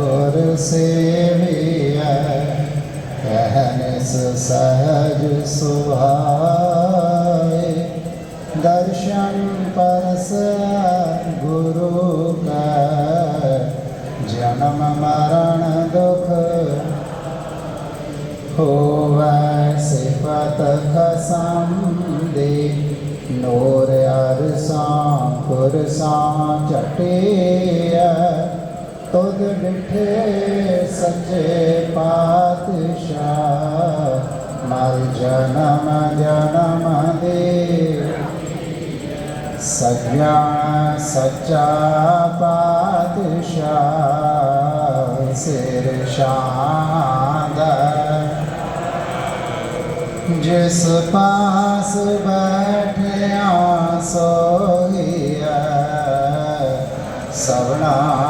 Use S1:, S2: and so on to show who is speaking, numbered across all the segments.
S1: ਗੁਰ ਸੇਵੀਐ ਕਹਿਨਿਸ ਸਹਜ ਸੁਭਾਏ। ਦਰਸ਼ਨ ਪਰਸ ਗੁਰੂ ਕਾ, ਜਨਮ ਮਰਨ ਦੁਖ ਹੋਵੈ, ਸਿਫਤ ਖਸਮ ਦੇ ਨੂਰ ਅਰਸਾਂ, ਪੁਰਸਾਂ ਚਟਿਆ ਤੁਧ ਡਿਠੇ ਸੱਚੇ ਪਾਤਸ਼ਾਹ, ਮਰ ਜਨਮ ਜਨਮ ਦੇ। ਸਗਿਆ ਸੱਚਾ ਪਾਤਸ਼ਾਹ, ਸਿਰ ਸ਼ਾਂਦਾ ਜਿਸ ਪਾਸ ਬੈਠਿਆ ਸੋਹੀਆ ਸਭਨਾ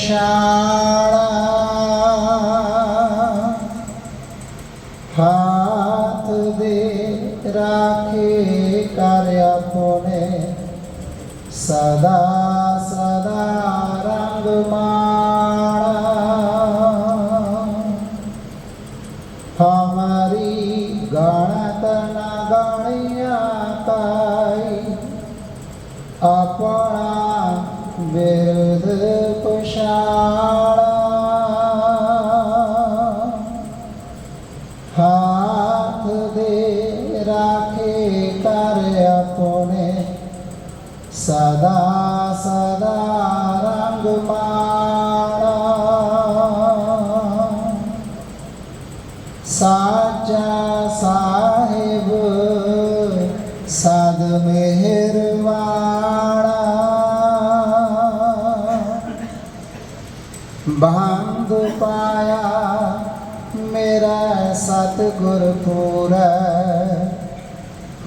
S1: ਬਿਰਦ ਪਛਾਣਾ ਹਾਥ ਦੇ ਰਾਖੇ ਕਰ ਆਪਣੇ ਸਦਾ ਸਦਾ ਸਦਾ ਸਦਾ ਰੰਗ ਮਾਣਾ ਸਾਚਾ ਸਾਹਿਬ ਸਦ ਮਿਹਰਵਾਣਾ ਬੰਦ ਪਾਇਆ ਮੇਰਾ ਸਤਿਗੁਰ ਪੂਰਾ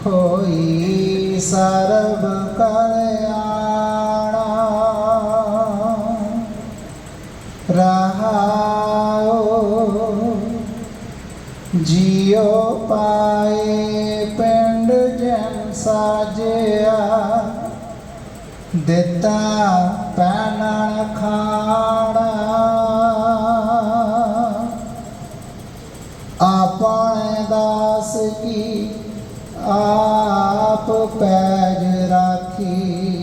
S1: ਹੋਈ ਸਰਬ ਕਰ ਰਹਾਉ ਜਿਉ ਪਾਏ ਪਿੰਡ ਜਨ ਸਾਜਿਆ ਦਿੱਤਾ ਪੈਣਨ ਖਾਣਾ ਆਪਣੇ ਦਾਸ ਕੀ ਆਪ ਪੈਜ ਰਾਖੀ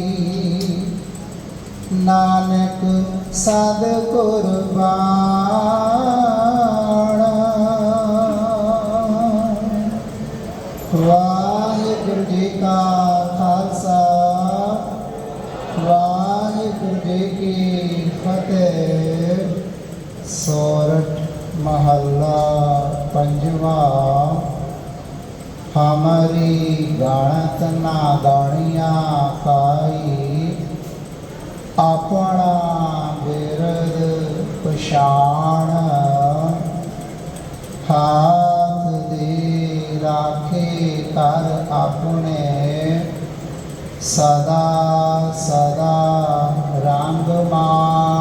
S1: ਨਾਨਕ ਸਦ ਕੁਰਬਾਨ। ਵਾਹਿਗੁਰੂ ਜੀ ਕਾ ਖਾਲਸਾ, ਵਾਹਿਗੁਰੂ ਜੀ ਕੀ ਫਤਿਹ। ਸੋਰਠ ਮਹੱਲਾ ਪੰਜਵਾ। ਹਮਾਰੀ ਗਾਣਤ ਨਾ ਗਾਣੀਆਂ ਕਾਈ। ਆਪਣਾ ਬਿਰਦ ਪਛਾਣ ਹਾਥ ਦੇ ਰਾਖੇ ਕਰ ਆਪਣੇ ਸਦਾ ਸਦਾ ਰੰਗ ਮਾਂ